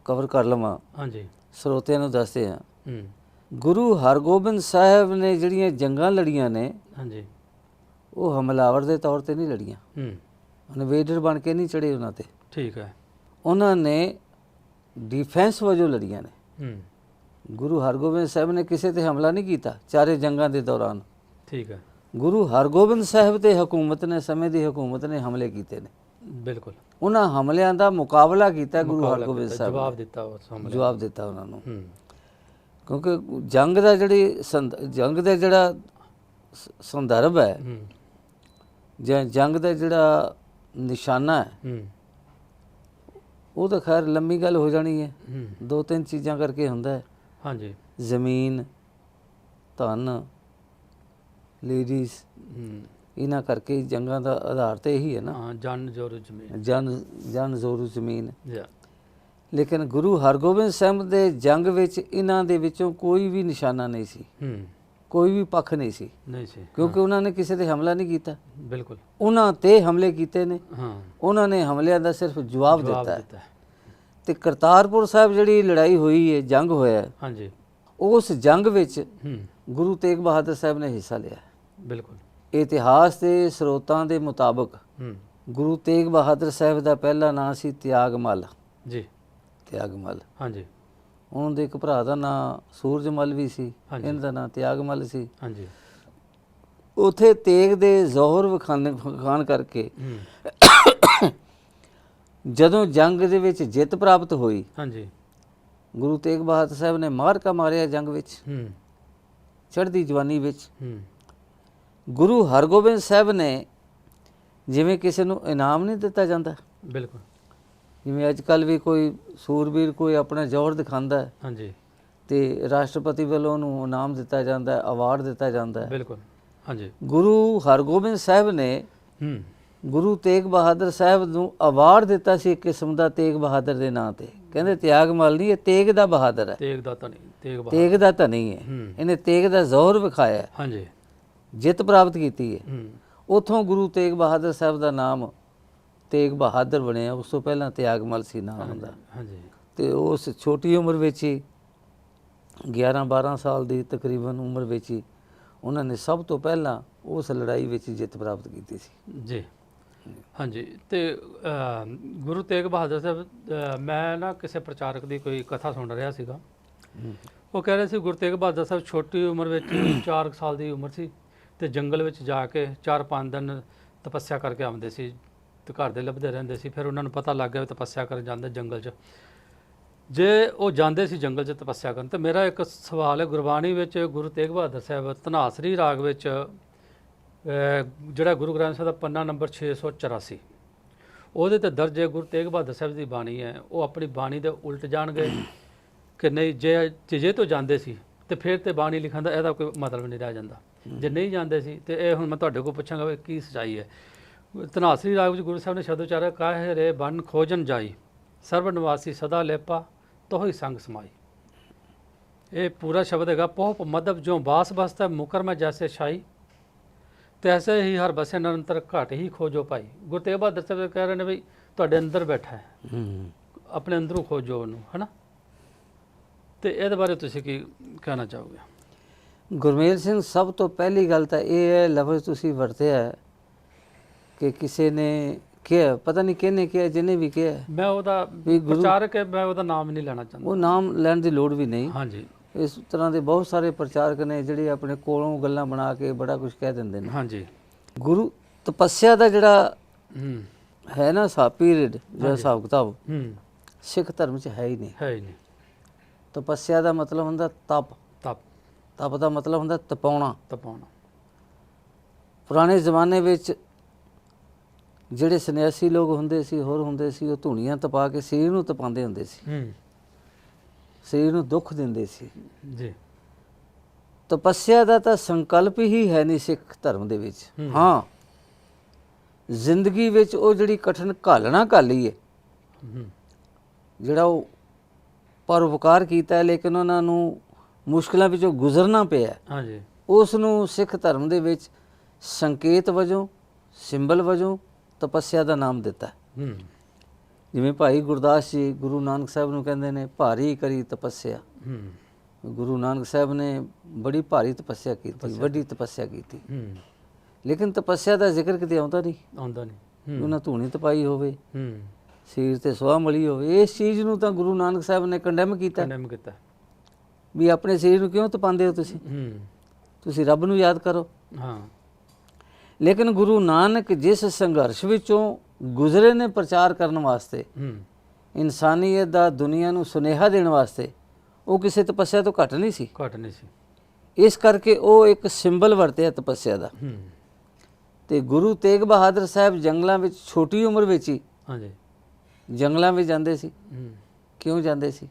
ਕਵਰ ਕਰ ਲਵਾਂ। ਹਾਂਜੀ। ਸਰੋਤਿਆਂ ਨੂੰ ਦੱਸਦੇ ਹਾਂ। ਹੂੰ। ਗੁਰੂ ਹਰਗੋਬਿੰਦ ਸਾਹਿਬ ਨੇ ਜਿਹੜੀਆਂ ਜੰਗਾਂ ਲੜੀਆਂ ਨੇ ਹਾਂਜੀ। ਉਹ ਹਮਲਾਵਰ ਦੇ ਤੌਰ ਤੇ ਨਹੀਂ ਲੜੀਆਂ। ਹੂੰ। ਇਨਵੇਡਰ ਬਣ ਕੇ ਨਹੀਂ ਚੜੇ ਉਹਨਾਂ ਤੇ। ਠੀਕ ਹੈ। ਉਹਨਾਂ ਨੇ ਡਿਫੈਂਸ ਵਜੋਂ ਲੜੀਆਂ ਨੇ। ਹੂੰ। ਗੁਰੂ ਹਰਗੋਬਿੰਦ ਸਾਹਿਬ ਨੇ ਕਿਸੇ ਤੇ ਹਮਲਾ ਨਹੀਂ ਕੀਤਾ ਚਾਰੇ ਜੰਗਾਂ ਦੇ ਦੌਰਾਨ। ਠੀਕ ਹੈ। ਗੁਰੂ ਹਰਗੋਬਿੰਦ ਸਾਹਿਬ ਤੇ ਹਕੂਮਤ ਨੇ ਸਮੇਂ ਦੀ ਹਕੂਮਤ ਨੇ ਹਮਲੇ ਕੀਤੇ ਨੇ। ਬਿਲਕੁਲ। ਉਹਨਾਂ ਹਮਲਿਆਂ ਦਾ ਮੁਕਾਬਲਾ ਕੀਤਾ ਗੁਰੂ ਹਰਗੋਬਿੰਦ ਸਾਹਿਬ ਜਵਾਬ। ਦਿੱਤਾ ਉਸ ਹਮਲੇ। ਜਵਾਬ ਦਿੱਤਾ ਉਹਨਾਂ ਨੂੰ। ਕਿਉਂਕਿ ਜੰਗ ਦਾ ਜਿਹੜੀ ਜੰਗ ਦਾ ਜਿਹੜਾ ਸੰਦਰਭ ਹੈ। ਜੰਗ ਦਾ ਜਿਹੜਾ ਨਿਸ਼ਾਨਾ ਹੈ ਉਹ ਤਾਂ ਖੈਰ ਲੰਮੀ ਗੱਲ ਹੋ ਜਾਣੀ ਹੈ। ਦੋ ਤਿੰਨ ਚੀਜ਼ਾਂ ਕਰਕੇ ਹੁੰਦਾ ਹੈ। ਹਾਂਜੀ। ਜ਼ਮੀਨ ਧਨ ਲੇਡੀਜ਼ ਇਹਨਾਂ ਕਰਕੇ ਜੰਗਾਂ ਦਾ ਆਧਾਰ ਤੇ ਇਹੀ ਹੈ ਨਾ। ਹਾਂ ਜਨ ਜੋਰ ਜ਼ਮੀਨ। ਜਨ ਜਨ ਜ਼ੋਰੂ ਜ਼ਮੀਨ। ਲੇਕਿਨ ਗੁਰੂ ਹਰਗੋਬਿੰਦ ਸਾਹਿਬ ਦੇ ਜੰਗ ਵਿੱਚ ਇਹਨਾਂ ਦੇ ਵਿੱਚੋਂ ਕੋਈ ਵੀ ਨਿਸ਼ਾਨਾ ਨਹੀਂ ਸੀ। ਹੂੰ। ਕੋਈ ਵੀ ਪੱਖ ਨਹੀਂ ਸੀ। ਨਹੀਂ ਸੀ ਕਿਉਂਕਿ ਉਹਨਾਂ ਨੇ ਕਿਸੇ ਤੇ ਹਮਲਾ ਨਹੀਂ ਕੀਤਾ। ਬਿਲਕੁਲ। ਉਹਨਾਂ ਤੇ ਹਮਲੇ ਕੀਤੇ ਨੇ। ਹਾਂ। ਉਹਨਾਂ ਨੇ ਹਮਲਿਆਂ ਦਾ ਸਿਰਫ ਜਵਾਬ ਦਿੱਤਾ ਹੈ। ਤੇ ਕਰਤਾਰਪੁਰ ਸਾਹਿਬ ਜਿਹੜੀ ਲੜਾਈ ਹੋਈ ਹੈ ਜੰਗ ਹੋਇਆ ਹਾਂਜੀ। ਉਸ ਜੰਗ ਵਿੱਚ ਗੁਰੂ ਤੇਗ ਬਹਾਦਰ ਸਾਹਿਬ ਨੇ ਹਿੱਸਾ ਲਿਆ ਬਿਲਕੁਲ। ਇਤਿਹਾਸ ਦੇ ਸਰੋਤਾਂ ਦੇ ਮੁਤਾਬਕ ਗੁਰੂ ਤੇਗ ਬਹਾਦਰ ਸਾਹਿਬ ਦਾ ਪਹਿਲਾ ਨਾਂ ਸੀ ਤਿਆਗਮਲ। ਜੀ। ਤਿਆਗਮਲ। ਹਾਂਜੀ। ਉਹਨਾਂ ਦੇ ਇੱਕ ਭਰਾ ਦਾ ਨਾਂ ਸੂਰਜਮਲ ਵੀ ਸੀ। ਇਹਨਾਂ ਦਾ ਨਾਂ ਤਿਆਗਮਲ ਸੀ। ਹਾਂਜੀ। ਉਥੇ ਤੇਗ ਦੇ ਜ਼ੋਹਰ ਵਿਖਾਣ ਕਰਕੇ ਜਦੋਂ ਜੰਗ ਦੇ ਵਿੱਚ ਜਿੱਤ ਪ੍ਰਾਪਤ ਹੋਈ ਹਾਂਜੀ। ਗੁਰੂ ਤੇਗ ਬਹਾਦਰ ਸਾਹਿਬ ਨੇ ਮਾਰਕਾ ਮਾਰਿਆ ਜੰਗ ਵਿੱਚ। ਹੂੰ। ਚੜ੍ਹਦੀ ਜਵਾਨੀ ਵਿੱਚ ਹੂੰ। ਗੁਰੂ ਹਰਗੋਬਿੰਦ ਸਾਹਿਬ ਨੇ ਜਿਵੇਂ ਕਿਸੇ ਨੂੰ ਇਨਾਮ ਨਹੀਂ ਦਿੱਤਾ ਜਾਂਦਾ ਬਿਲਕੁਲ। ਜਿਵੇਂ ਅੱਜ ਕੱਲ ਵੀ ਕੋਈ ਸੂਰਬੀਰ ਕੋਈ ਆਪਣਾ ਜ਼ੋਰ ਦਿਖਾਉਂਦਾ ਹੈ ਹਾਂਜੀ। ਤੇ ਰਾਸ਼ਟਰਪਤੀ ਵੱਲੋਂ ਉਹਨੂੰ ਇਨਾਮ ਦਿੱਤਾ ਜਾਂਦਾ ਹੈ ਅਵਾਰਡ ਦਿੱਤਾ ਜਾਂਦਾ ਹੈ। ਬਿਲਕੁਲ ਹਾਂਜੀ। ਗੁਰੂ ਹਰਗੋਬਿੰਦ ਸਾਹਿਬ ਨੇ ਹੂੰ। ਗੁਰੂ ਤੇਗ ਬਹਾਦਰ ਸਾਹਿਬ ਨੂੰ ਅਵਾਰਡ ਦਿੱਤਾ ਸੀ ਇੱਕ ਕਿਸਮ ਦਾ ਤੇਗ ਬਹਾਦਰ ਦੇ ਨਾਂ ਤੇ। ਕਹਿੰਦੇ ਤਿਆਗਮਲ ਨਹੀਂ ਇਹ ਤੇਗ ਦਾ ਬਹਾਦਰ ਹੈ। ਤੇਗ ਦਾ ਤਾਂ ਨਹੀਂ ਤੇਗ ਬਹਾ ਤੇਗ ਦਾ ਤਾਂ ਨਹੀਂ ਹੈ। ਇਹਨੇ ਤੇਗ ਦਾ ਜ਼ੋਹਰ ਵਿਖਾਇਆ ਹਾਂਜੀ। ਜਿੱਤ ਪ੍ਰਾਪਤ ਕੀਤੀ ਹੈ। ਹੂੰ। ਉਥੋਂ ਗੁਰੂ ਤੇਗ ਬਹਾਦਰ ਸਾਹਿਬ ਦਾ ਨਾਮ ਤੇਗ ਬਹਾਦਰ ਬਣਿਆ ਉਸ ਤੋਂ ਪਹਿਲਾਂ ਤਿਆਗਮਲ ਸੀ ਨਾਮ ਹੁੰਦਾ ਹਾਂਜੀ। ਤੇ ਉਸ ਛੋਟੀ ਉਮਰ ਵਿੱਚ ਹੀ 11 12 ਸਾਲ ਦੀ ਤਕਰੀਬਨ ਉਮਰ ਵਿੱਚ ਹੀ ਉਹਨਾਂ ਨੇ ਸਭ ਤੋਂ ਪਹਿਲਾਂ ਉਸ ਲੜਾਈ ਵਿੱਚ ਜਿੱਤ ਪ੍ਰਾਪਤ ਕੀਤੀ ਸੀ। ਜੀ। ਹਾਂਜੀ ਤੇ ਗੁਰੂ ਤੇਗ ਬਹਾਦਰ ਸਾਹਿਬ ਮੈਂ ਨਾ ਕਿਸੇ ਪ੍ਰਚਾਰਕ ਦੀ ਕੋਈ ਕਥਾ ਸੁਣ ਰਿਹਾ ਸੀਗਾ। ਉਹ ਕਹਿ ਰਹੇ ਸੀ ਗੁਰੂ ਤੇਗ ਬਹਾਦਰ ਸਾਹਿਬ ਛੋਟੀ ਉਮਰ ਵਿੱਚ 4 ਸਾਲ ਦੀ ਉਮਰ ਸੀ ਤੇ ਜੰਗਲ ਵਿੱਚ ਜਾ ਕੇ 4-5 ਦਿਨ ਤਪੱਸਿਆ ਕਰਕੇ ਆਉਂਦੇ ਸੀ। ਤੇ ਘਰ ਦੇ ਲੱਭਦੇ ਰਹਿੰਦੇ ਸੀ, ਫਿਰ ਉਹਨਾਂ ਨੂੰ ਪਤਾ ਲੱਗ ਗਿਆ ਵੀ ਤਪੱਸਿਆ ਕਰਨ ਜਾਂਦੇ ਜੰਗਲ 'ਚ। ਜੇ ਉਹ ਜਾਂਦੇ ਸੀ ਜੰਗਲ 'ਚ ਤਪੱਸਿਆ ਕਰਨ, ਤੇ ਮੇਰਾ ਇੱਕ ਸਵਾਲ ਹੈ, ਗੁਰਬਾਣੀ ਵਿੱਚ ਗੁਰੂ ਤੇਗ ਬਹਾਦਰ ਸਾਹਿਬ ਧਨਾਸਰੀ ਰਾਗ ਵਿੱਚ ਜਿਹੜਾ ਗੁਰੂ ਗ੍ਰੰਥ ਸਾਹਿਬ ਦਾ ਪੰਨਾ ਨੰਬਰ 684 ਉਹਦੇ ਤੇ ਦਰਜ ਹੈ, ਗੁਰੂ ਤੇਗ ਬਹਾਦਰ ਸਾਹਿਬ ਦੀ ਬਾਣੀ ਹੈ, ਉਹ ਆਪਣੀ ਬਾਣੀ ਦੇ ਉਲਟ ਜਾਣਗੇ ਕਿ ਨਹੀਂ ਜੇ ਜੇ ਤੋਂ ਜਾਂਦੇ ਸੀ, ਤੇ ਫਿਰ ਤੇ ਬਾਣੀ ਲਿਖਣ ਦਾ ਇਹਦਾ ਕੋਈ ਮਤਲਬ ਨਹੀਂ ਰਹਿ ਜਾਂਦਾ। ਜੇ ਨਹੀਂ ਜਾਂਦੇ ਸੀ, ਤੇ ਇਹ ਹੁਣ ਮੈਂ ਤੁਹਾਡੇ ਕੋਲ ਪੁੱਛਾਂਗਾ ਵੀ ਕੀ ਸਚਾਈ ਹੈ। ਧਨਾਸਰੀ ਰਾਗ ਵਿੱਚ ਗੁਰੂ ਸਾਹਿਬ ਨੇ ਸ਼ਬਦ ਉਚਾਰਿਆ ਕਾਹੇ ਰੇ ਬਨ ਖੋਜਨ ਜਾਈ ਸਰਬ ਨਿਵਾਸੀ ਸਦਾ ਲੇਪਾ ਤੋਹੀ ਸੰਗ ਸਮਾਈ। ਇਹ ਪੂਰਾ ਸ਼ਬਦ ਹੈਗਾ ਪੋਪ ਮਦਬ ਜੋ ਬਾਸ ਬਸਤਾ ਮੁਕਰ ਮੈਂ ਜੈਸੇ ਛਾਈ। ਤੈਸੇ ਹੀ ਹਰ ਬਸੇ ਨਿਰੰਤਰ ਘਟ ਹੀ ਖੋਜੋ ਭਾਈ। ਗੁਰੂ ਤੇਗ ਬਹਾਦਰ ਸਾਹਿਬ ਕਹਿ ਰਹੇ ਨੇ ਵੀ ਤੁਹਾਡੇ ਅੰਦਰ ਬੈਠਾ ਹੂੰ। ਆਪਣੇ ਅੰਦਰੋਂ ਖੋਜੋ ਉਹਨੂੰ ਹਨਾ? ਤੇ ਇਹਦੇ ਬਾਰੇ ਤੁਸੀਂ ਕੀ ਕਹਿਣਾ ਚਾਹੋਗੇ? ਗੁਰਮੇਲ ਸਿੰਘ ਸਭ ਤੋਂ ਪਹਿਲੀ ਗੱਲ ਤਾਂ ਇਹ ਹੈ ਲਫ਼ਜ਼ ਤੁਸੀਂ ਵਰਤਿਆ ਹੈ ਕਿ ਕਿਸੇ ਨੇ ਕਿਹਾ ਪਤਾ ਨਹੀਂ ਕਿਹਨੇ ਕਿਹਾ ਜਿਹਨੇ ਵੀ ਕਿਹਾ। ਮੈਂ ਉਹਦਾ ਵੀ ਗੁਰੂ- ਪ੍ਰਚਾਰਕ ਹੈ ਮੈਂ ਉਹਦਾ ਨਾਮ ਨਹੀਂ ਲੈਣਾ ਚਾਹੁੰਦਾ। ਉਹ ਨਾਮ ਲੈਣ ਦੀ ਲੋੜ ਵੀ ਨਹੀਂ। ਹਾਂਜੀ। ਇਸ ਤਰ੍ਹਾਂ ਦੇ ਬਹੁਤ ਸਾਰੇ ਪ੍ਰਚਾਰਕ ਨੇ ਜਿਹੜੇ ਆਪਣੇ ਕੋਲੋਂ ਗੱਲਾਂ ਬਣਾ ਕੇ ਬੜਾ ਕੁਝ ਕਹਿ ਦਿੰਦੇ ਨੇ। ਹਾਂਜੀ। ਗੁਰੂ ਤਪੱਸਿਆ ਦਾ ਜਿਹੜਾ ਹੂੰ। ਹੈ ਨਾ ਸਾ ਪੀਰੀਅਡ ਜਿਹੜਾ ਹਿਸਾਬ ਕਿਤਾਬ ਹੂੰ। ਸਿੱਖ ਧਰਮ 'ਚ ਹੈ ਹੀ ਨਹੀਂ। ਹੈ ਹੀ ਨਹੀਂ। ਤਪੱਸਿਆ ਦਾ ਮਤਲਬ ਹੁੰਦਾ ਤਪ। ਤਪ। ਤਪ ਦਾ ਮਤਲਬ ਹੁੰਦਾ ਤਪਾਉਣਾ। ਤਪਾਉਣਾ। ਪੁਰਾਣੇ ਜ਼ਮਾਨੇ ਵਿੱਚ ਜਿਹੜੇ ਸੰਨਿਆਸੀ ਲੋਕ ਹੁੰਦੇ ਸੀ ਹੋਰ ਹੁੰਦੇ ਸੀ ਉਹ ਧੂਣੀਆਂ ਤਪਾ ਕੇ ਸਰੀਰ ਨੂੰ ਤਪਾਉਂਦੇ ਹੁੰਦੇ ਸੀ। ਹੂੰ। ਸਰੀਰ ਨੂੰ ਦੁੱਖ ਦਿੰਦੇ ਸੀ। ਜੀ। ਤਪੱਸਿਆ ਦਾ ਤਾਂ ਸੰਕਲਪ ਹੀ ਹੈ ਨਹੀਂ ਸਿੱਖ ਧਰਮ ਦੇ ਵਿੱਚ। ਹੂੰ। ਜ਼ਿੰਦਗੀ ਵਿੱਚ ਉਹ ਜਿਹੜੀ ਕਠਿਨ ਘਾਲਣਾ ਘਾਲੀ ਹੈ ਹੂੰ। ਜਿਹੜਾ ਉਹ ਪਰਉਪਕਾਰ ਕੀਤਾ ਹੈ ਲੇਕਿਨ ਉਹਨਾਂ ਨੂੰ ਮੁਸ਼ਕਲਾਂ ਵਿੱਚੋਂ ਗੁਜ਼ਰਨਾ ਪਿਆ ਹੈ। ਹਾਂਜੀ ਉਸ ਨੂੰ ਸਿੱਖ ਧਰਮ ਦੇ ਵਿੱਚ ਸੰਕੇਤ ਵਜੋਂ ਸਿੰਬਲ ਵਜੋਂ ਤਪੱਸਿਆ ਦਾ ਨਾਮ ਦਿੱਤਾ। ਹੈ। ਜਿਵੇਂ ਭਾਈ ਗੁਰਦਾਸ ਜੀ ਗੁਰੂ ਨਾਨਕ ਸਾਹਿਬ ਨੂੰ ਕਹਿੰਦੇ ਨੇ ਭਾਰੀ ਕਰੀ ਤਪੱਸਿਆ। ਹੂੰ। ਗੁਰੂ ਨਾਨਕ ਸਾਹਿਬ ਨੇ ਬੜੀ ਭਾਰੀ ਤਪੱਸਿਆ ਕੀਤੀ ਵੱਡੀ ਤਪੱਸਿਆ ਕੀਤੀ। ਹੂੰ। ਲੇਕਿਨ ਤਪੱਸਿਆ ਦਾ ਜ਼ਿਕਰ ਕਿਤੇ ਆਉਂਦਾ ਨਹੀਂ। ਆਉਂਦਾ ਨਹੀਂ। ਉਹਨਾਂ ਧੂਣੀ ਤਪਾਈ ਹੋਵੇ ਹੂੰ। ਸਰੀਰ ਤੇ ਸੁਆਹ ਮਲੀ ਹੋਵੇ ਇਸ ਚੀਜ਼ ਨੂੰ ਤਾਂ ਗੁਰੂ ਨਾਨਕ ਸਾਹਿਬ ਨੇ ਕੰਡੈਮ ਕੀਤਾ। ਕੰਡੈਮ ਕੀਤਾ। ਵੀ ਆਪਣੇ ਸਰੀਰ ਨੂੰ ਕਿਉਂ ਤਪਾਉਂਦੇ ਹੋ ਤੁਸੀਂ? ਹੂੰ। ਤੁਸੀਂ ਰੱਬ ਨੂੰ ਯਾਦ ਕਰੋ। ਹਾਂ। ਲੇਕਿਨ ਗੁਰੂ ਨਾਨਕ ਜਿਸ ਸੰਘਰਸ਼ ਵਿੱਚੋਂ ਗੁਜ਼ਰੇ ਨੇ ਪ੍ਰਚਾਰ ਕਰਨ ਵਾਸਤੇ ਇਨਸਾਨੀਅਤ ਦਾ ਦੁਨੀਆ ਨੂੰ ਸੁਨੇਹਾ ਦੇਣ ਵਾਸਤੇ ਉਹ ਕਿਸੇ ਤਪੱਸਿਆ ਤੋਂ ਘੱਟ ਨਹੀਂ ਸੀ। ਘਟ ਨਹੀਂ ਸੀ। ਇਸ ਕਰਕੇ ਉਹ ਇੱਕ ਸਿੰਬਲ ਵਰਤਿਆ ਤਪੱਸਿਆ ਦਾ। ਤੇ ਗੁਰੂ ਤੇਗ ਬਹਾਦਰ ਸਾਹਿਬ ਜੰਗਲਾਂ ਵਿੱਚ ਛੋਟੀ ਉਮਰ ਵਿੱਚ ਹੀ ਹਾਂਜੀ। ਜੰਗਲਾਂ ਵਿੱਚ ਜਾਂਦੇ ਸੀ। ਕਿਉਂ ਜਾਂਦੇ ਸੀ?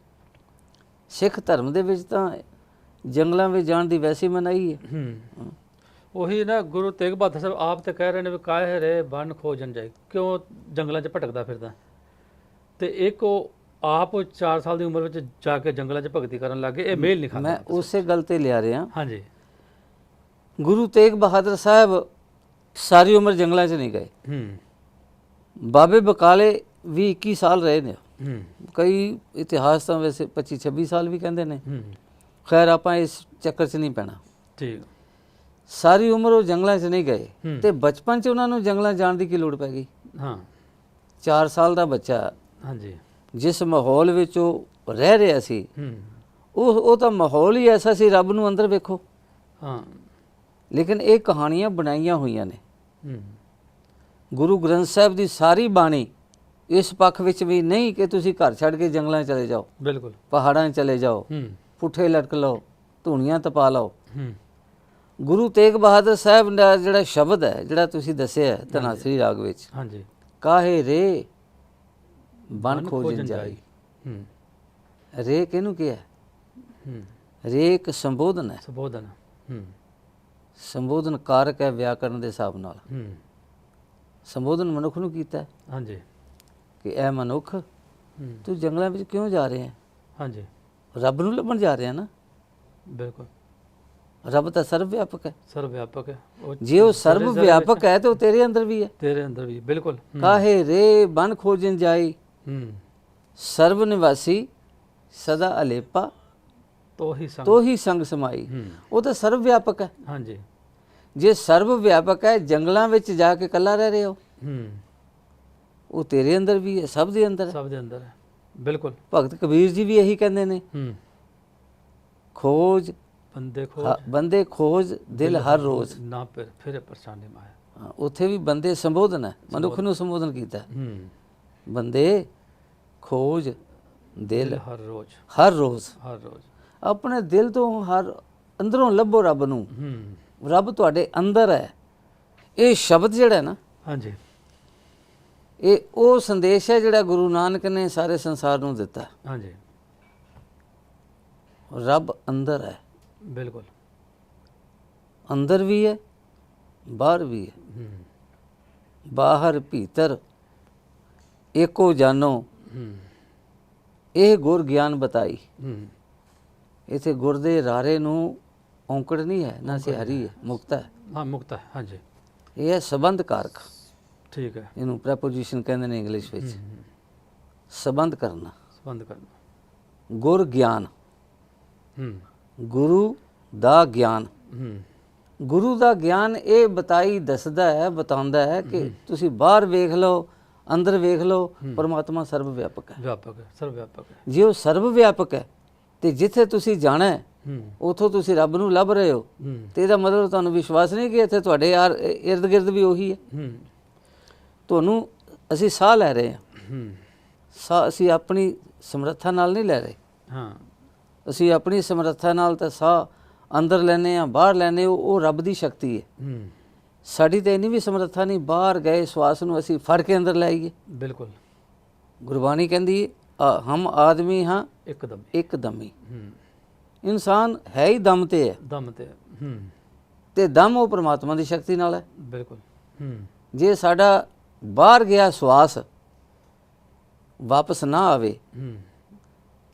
ਸਿੱਖ ਧਰਮ ਦੇ ਵਿੱਚ ਤਾਂ ਜੰਗਲਾਂ ਵਿੱਚ ਜਾਣ ਦੀ ਵੈਸੀ ਮਨਾਹੀ ਹੈ। ਹੂੰ। ਉਹੀ ਨਾ ਗੁਰੂ ਤੇਗ ਬਹਾਦਰ ਸਾਹਿਬ ਆਪ ਤੇ ਕਹਿ ਰਹੇ ਨੇ ਵੀ ਕਾਹੇ ਰੇ ਬਨ ਖੋਜਨ ਜਾਏ ਕਿਉਂ ਜੰਗਲਾਂ 'ਚ ਭਟਕਦਾ ਫਿਰਦਾ? ਤੇ ਇੱਕ ਉਹ ਆਪ 4 ਸਾਲ ਦੀ ਉਮਰ ਵਿੱਚ ਜਾ ਕੇ ਜੰਗਲਾਂ 'ਚ ਭਗਤੀ ਕਰਨ ਲੱਗੇ ਇਹ ਮੇਲ ਨਹੀਂ ਖਾਂਦਾ। ਮੈਂ ਉਸੇ ਗੱਲ ਤੇ ਲਿਆ ਰਿਹਾ। ਹਾਂਜੀ। ਗੁਰੂ ਤੇਗ ਬਹਾਦਰ ਸਾਹਿਬ ਸਾਰੀ ਉਮਰ ਜੰਗਲਾਂ 'ਚ ਨਹੀਂ ਗਏ। ਹੂੰ। ਬਾਬੇ ਬਕਾਲੇ ਵੀ 21 ਸਾਲ ਰਹੇ ਨੇ। ਹੂੰ। ਕਈ ਇਤਿਹਾਸ ਤਾਂ ਵੈਸੇ 25 26 ਸਾਲ ਵੀ ਕਹਿੰਦੇ ਨੇ। ਹੂੰ। ਖੈਰ ਆਪਾਂ ਇਸ ਚੱਕਰ 'ਚ ਨਹੀਂ ਪੈਣਾ। ਠੀਕ। ਸਾਰੀ ਉਮਰ ਉਹ ਜੰਗਲਾਂ 'ਚ ਨਹੀਂ ਗਏ। ਤੇ ਬਚਪਨ 'ਚ ਉਹਨਾਂ ਨੂੰ ਜੰਗਲਾਂ ਜਾਣ ਦੀ ਕੀ ਲੋੜ ਪੈ ਗਈ? ਹਾਂ। 4 ਸਾਲ ਦਾ ਬੱਚਾ। ਹਾਂਜੀ। ਜਿਸ ਮਾਹੌਲ ਵਿੱਚ ਉਹ ਰਹਿ ਰਿਹਾ ਸੀ ਉਹ ਉਹ ਤਾਂ ਮਾਹੌਲ ਹੀ ਐਸਾ ਸੀ ਰੱਬ ਨੂੰ ਅੰਦਰ ਵੇਖੋ। ਹਾਂ। ਲੇਕਿਨ ਇਹ ਕਹਾਣੀਆਂ ਬਣਾਈਆਂ ਹੋਈਆਂ ਨੇ। ਹੂੰ। ਗੁਰੂ ਗ੍ਰੰਥ ਸਾਹਿਬ ਦੀ ਸਾਰੀ ਬਾਣੀ ਇਸ ਪੱਖ ਵਿੱਚ ਵੀ ਨਹੀਂ ਕਿ ਤੁਸੀਂ ਘਰ ਛੱਡ ਕੇ ਜੰਗਲਾਂ ਚਲੇ ਜਾਓ। ਬਿਲਕੁਲ। ਪਹਾੜਾਂ 'ਚ ਚਲੇ ਜਾਓ। ਹੂੰ। ਪੁੱਠੇ ਲਟਕ ਲਓ ਧੂਣੀਆਂ ਤਪਾ ਲਓ। ਹੂੰ। ਗੁਰੂ ਤੇਗ ਬਹਾਦਰ ਸਾਹਿਬ ਦਾ ਜਿਹੜਾ ਸ਼ਬਦ ਹੈ ਜਿਹੜਾ ਤੁਸੀਂ ਦੱਸਿਆ ਹੈ ਧਨਾਸਰੀ ਰਾਗ ਵਿੱਚ ਹਾਂਜੀ। ਕਾਹੇ ਰੇ ਬਨ ਖੋਜਨ ਜਾਈ। ਹੂੰ। ਰੇ ਕਿਹਨੂੰ ਕਿਹਾ? ਹੂੰ। ਰੇ ਇੱਕ ਸੰਬੋਧਨ ਹੈ। ਸੁਬੋਧਨ ਹੂੰ। ਸੰਬੋਧਨ ਕਾਰਕ ਹੈ ਵਿਆਕਰਨ ਦੇ ਹਿਸਾਬ ਨਾਲ। ਹੂੰ। ਸੰਬੋਧਨ ਮਨੁੱਖ ਨੂੰ ਕੀਤਾ ਹੈ। ਹਾਂਜੀ। ਕਿ ਇਹ ਮਨੁੱਖ ਤੂੰ ਜੰਗਲਾਂ ਵਿੱਚ ਕਿਉਂ ਜਾ ਰਿਹਾ ਹੈ? ਹਾਂਜੀ। ਰੱਬ ਨੂੰ ਲੱਭਣ ਜਾ ਰਿਹਾ ਨਾ? ਬਿਲਕੁਲ। ਰੱਬ ਤਾਂ ਸਰਵ ਵਿਆਪਕ ਹੈ। ਸਰਵ ਵਿਆਪਕ ਹੈ। ਉਹ ਜੇ ਉਹ ਸਰਵ ਵਿਆਪਕ ਹੈ ਤੇ ਉਹ ਤੇਰੇ ਅੰਦਰ ਵੀ ਹੈ। ਤੇਰੇ ਅੰਦਰ ਵੀ ਬਿਲਕੁਲ। ਕਾਹੇ ਰੇ ਬਨ ਖੋਜਨ ਜਾਈ ਹੂੰ। ਸਰਬ ਨਿਵਾਸੀ ਸਦਾ ਅਲੇਪਾ ਤੋ ਹੀ ਸੰਗ। ਤੋ ਹੀ ਸੰਗ ਸਮਾਈ। ਉਹ ਤਾਂ ਸਰਵ ਵਿਆਪਕ ਹੈ। ਹਾਂਜੀ। ਜੇ ਸਰਵ ਵਿਆਪਕ ਹੈ ਜੰਗਲਾਂ ਵਿੱਚ ਜਾ ਕੇ ਇਕੱਲਾ ਰਹਿ ਰਹੇ ਹੋ। ਹੂੰ। ਉਹ ਤੇਰੇ ਅੰਦਰ ਵੀ ਹੈ ਸਭ ਦੇ ਅੰਦਰ ਹੈ। ਸਭ ਦੇ ਅੰਦਰ ਹੈ। ਬਿਲਕੁਲ। ਭਗਤ ਕਬੀਰ ਜੀ ਵੀ ਇਹੀ ਕਹਿੰਦੇ ਨੇ। ਹੂੰ। ਖੋਜ ਬੰਦੇ ਖੋ ਹ- ਬੰਦੇ ਖੋਜ ਦਿਲ ਹਰ ਰੋਜ਼। ਨਾ ਫਿਰ ਫਿਰ ਪਰੇਸ਼ਾਨੀ ਮਾਇਆ ਹਾਂ, ਉੱਥੇ ਵੀ ਬੰਦੇ ਸੰਬੋਧਨ ਹੈ ਮਨੁੱਖ ਨੂੰ ਸੰਬੋਧਨ ਕੀਤਾ ਹੈ। ਹੂੰ। ਬੰਦੇ ਖੋਜ ਦਿਲ ਹਰ ਰੋਜ਼। ਹਰ ਰੋਜ਼। ਹਰ ਰੋਜ਼। ਆਪਣੇ ਦਿਲ ਤੋਂ ਹਰ ਅੰਦਰੋਂ ਲੱਭੋ ਰੱਬ ਨੂੰ। ਹੂੰ। ਰੱਬ ਤੁਹਾਡੇ ਅੰਦਰ ਹੈ। ਇਹ ਸ਼ਬਦ ਜਿਹੜਾ ਹੈ ਨਾ ਹਾਂਜੀ। ਇਹ ਉਹ ਸੰਦੇਸ਼ ਹੈ ਜਿਹੜਾ ਗੁਰੂ ਨਾਨਕ ਨੇ ਸਾਰੇ ਸੰਸਾਰ ਨੂੰ ਦਿੱਤਾ। ਹਾਂਜੀ। ਰੱਬ ਅੰਦਰ ਹੈ। ਬਿਲਕੁਲ। ਅੰਦਰ ਵੀ ਹੈ ਬਾਹਰ ਵੀ ਹੈ। ਬਾਹਰ ਭੀਤਰ ਏਕੋ ਜਾਨੋ। ਇਹ ਗੁਰ ਗਿਆਨ ਬਤਾਈ। ਇਥੇ ਗੁਰ ਦੇ ਰਾਰੇ ਨੂੰ ਔਂਕੜ ਨਹੀਂ ਹੈ ਨਾ ਸਿਹਾਰੀ ਹੈ ਮੁਕਤਾ ਹੈ। ਹਾਂ ਮੁਕਤ ਹੈ ਹਾਂਜੀ। ਇਹ ਹੈ ਸੰਬੰਧ ਕਾਰਕ। ਠੀਕ ਹੈ। ਇਹਨੂੰ ਪ੍ਰੈਪੋਜੀਸ਼ਨ ਕਹਿੰਦੇ ਨੇ ਇੰਗਲਿਸ਼ ਵਿੱਚ। ਸੰਬੰਧ ਕਰਨਾ। ਸੰਬੰਧ ਕਰਨਾ। ਗੁਰ ਗਿਆਨ। ਹੂੰ। ਗੁਰੂ ਦਾ ਗਿਆਨ। ਗੁਰੂ ਦਾ ਗਿਆਨ ਇਹ ਬਤਾਈ ਦੱਸਦਾ ਹੈ ਬਤਾਉਂਦਾ ਹੈ ਕਿ ਤੁਸੀਂ ਬਾਹਰ ਵੇਖ ਲਓ ਅੰਦਰ ਵੇਖ ਲਓ ਪਰਮਾਤਮਾ ਸਰਵ ਵਿਆਪਕ ਹੈ। ਵਿਆਪਕ ਹੈ ਸਰਵ ਵਿਆਪਕ ਹੈ। ਜੇ ਉਹ ਸਰਵ ਵਿਆਪਕ ਹੈ ਤੇ ਜਿੱਥੇ ਤੁਸੀਂ ਜਾਣਾ ਹੈ ਉਥੋਂ ਤੁਸੀਂ ਰੱਬ ਨੂੰ ਲੱਭ ਰਹੇ ਹੋ। ਤੇ ਇਹਦਾ ਮਤਲਬ ਤੁਹਾਨੂੰ ਵਿਸ਼ਵਾਸ ਨਹੀਂ ਕਿ ਇੱਥੇ ਤੁਹਾਡੇ ਯਾਰ ਇਰਦ ਗਿਰਦ ਵੀ ਉਹੀ ਹੈ। ਤੁਹਾਨੂੰ ਅਸੀਂ ਸਾਹ ਲੈ ਰਹੇ ਹਾਂ। ਹੂੰ। ਸਾਹ ਅਸੀਂ ਆਪਣੀ ਸਮਰੱਥਾ ਨਾਲ ਨਹੀਂ ਲੈ ਰਹੇ। ਹਾਂ। ਅਸੀਂ ਆਪਣੀ ਸਮਰੱਥਾ ਨਾਲ ਤਾਂ ਸਾਹ ਅੰਦਰ ਲੈਨੇ ਆ ਬਾਹਰ ਲੈਨੇ ਉਹ ਉਹ ਰੱਬ ਦੀ ਸ਼ਕਤੀ ਹੈ। ਹੂੰ। ਸਾਡੀ ਤਾਂ ਇੰਨੀ ਵੀ ਸਮਰੱਥਾ ਨਹੀਂ ਬਾਹਰ ਗਏ ਸਵਾਸ ਨੂੰ ਅਸੀਂ ਫੜ ਕੇ ਅੰਦਰ ਲੈ ਆਈਏ। ਬਿਲਕੁਲ। ਗੁਰਬਾਣੀ ਕਹਿੰਦੀ ਆ, ਹਮ ਆਦਮੀ ਹਾਂ ਇੱਕਦਮ ਇੱਕ ਦਮੀ। ਹੂੰ। ਇਨਸਾਨ ਹੈ ਹੀ ਦਮ ਤੇ ਹੈ। ਦਮ ਤੇ ਹੂੰ। ਤੇ ਦਮ ਉਹ ਪ੍ਰਮਾਤਮਾ ਦੀ ਸ਼ਕਤੀ ਨਾਲ ਹੈ। ਬਿਲਕੁਲ। ਹੂੰ। ਜੇ ਸਾਡਾ ਬਾਹਰ ਗਿਆ ਸਵਾਸ ਵਾਪਸ ਨਾ ਆਵੇ ਹੂੰ।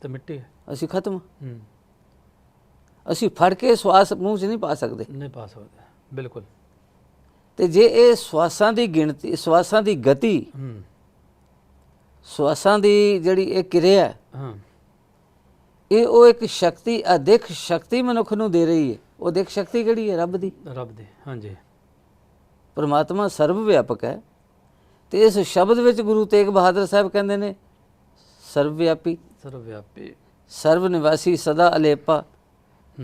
ਤੇ ਮਿੱਟੀ ਹੈ। ਅਸੀਂ ਖਤਮ। ਹੂੰ। ਅਸੀਂ ਫੜ ਕੇ ਸਵਾਸ ਮੂੰਹ 'ਚ ਨਹੀਂ ਪਾ ਸਕਦੇ। ਨਹੀਂ ਪਾ ਸਕਦੇ ਬਿਲਕੁਲ। ਤੇ ਜੇ ਇਹ ਸਵਾਸਾਂ ਦੀ ਗਿਣਤੀ ਸਵਾਸਾਂ ਦੀ ਗਤੀ ਹੂੰ। ਸਵਾਸਾਂ ਦੀ ਜਿਹੜੀ ਇਹ ਕਿਰਿਆ ਹੈ, ਇਹ ਉਹ ਇੱਕ ਸ਼ਕਤੀ ਅਦਿੱਖ ਸ਼ਕਤੀ ਮਨੁੱਖ ਨੂੰ ਦੇ ਰਹੀ ਹੈ। ਉਹ ਅਦਿੱਖ ਸ਼ਕਤੀ ਕਿਹੜੀ ਹੈ? ਰੱਬ ਦੀ। ਰੱਬ ਦੇ ਹਾਂਜੀ। ਪਰਮਾਤਮਾ ਸਰਵ ਵਿਆਪਕ ਹੈ। ਤੇ ਇਸ ਸ਼ਬਦ ਵਿੱਚ ਗੁਰੂ ਤੇਗ ਬਹਾਦਰ ਸਾਹਿਬ ਕਹਿੰਦੇ ਨੇ ਸਰਵ ਵਿਆਪੀ। ਸਰਵ ਵਿਆਪੀ। ਸਰਵ ਨਿਵਾਸੀ ਸਦਾ ਅਲੇਪਾ।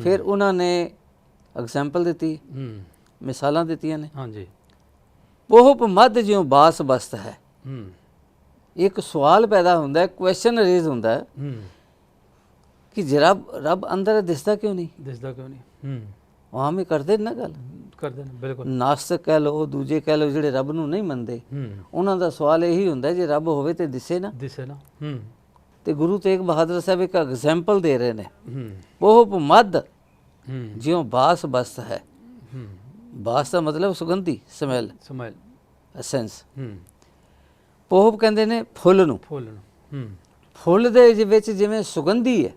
ਫਿਰ ਉਹਨਾਂ ਨੇ ਐਗਜ਼ਾਮਪਲ ਦਿੱਤੀ ਹੂੰ। ਮਿਸਾਲਾਂ ਦਿੱਤੀਆਂ ਨੇ। ਹਾਂਜੀ। ਪੋਹਪ ਮੱਧ ਜਿਉ ਬਾਸ ਬਸਤ ਹੈ। ਹੂੰ। ਇੱਕ ਸਵਾਲ ਪੈਦਾ ਹੁੰਦਾ ਹੈ ਕੁਐਸਚਨ ਰੇਜ਼ ਹੁੰਦਾ ਹੈ। ਹੂੰ। ਕਿ ਜੇ ਰੱਬ ਰੱਬ ਅੰਦਰ ਦਿਸਦਾ ਕਿਉਂ ਨਹੀਂ? ਦਿਸਦਾ ਕਿਉਂ ਨਹੀਂ? ਹੂੰ। ਉਹ ਆਮ ਹੀ ਕਰਦੇ ਨੇ ਗੱਲ। ਕਰਦੇ ਨੇ ਬਿਲਕੁਲ। ਨਾਸਤਕ ਕਹਿ ਲਓ ਦੂਜੇ ਕਹਿ ਲਓ ਜਿਹੜੇ ਰੱਬ ਨੂੰ ਨਹੀਂ ਮੰਨਦੇ। ਉਹਨਾਂ ਦਾ ਸਵਾਲ ਇਹੀ ਹੁੰਦਾ ਜੇ ਰੱਬ ਹੋਵੇ ਤੇ ਦਿਸੇ ਨਾ। ਦਿਸੇ ਨਾ। ਹੂੰ। ਤੇ ਗੁਰੂ ਤੇਗ ਬਹਾਦਰ ਸਾਹਿਬ ਇੱਕ ਐਗਜ਼ਾਮਪਲ ਦੇ ਰਹੇ ਨੇ। ਉਹ ਹੂੰ। ਜਿਉ ਬਾਸ ਬਸਤ ਹੈ। ਬਾਸ ਦਾ ਮਤਲਬ ਸੁਗੰਧੀ ਸਮੈਲ। ਸਮਾਈਲ ਐਸੈਂਸ ਹੂੰ। ਪੋਹਪ ਕਹਿੰਦੇ ਨੇ ਫੁੱਲ ਨੂੰ। ਫੁੱਲ ਨੂੰ। ਫੁੱਲ ਦੇ ਵਿੱਚ ਜਿਵੇਂ ਸੁਗੰਧੀ ਹੈ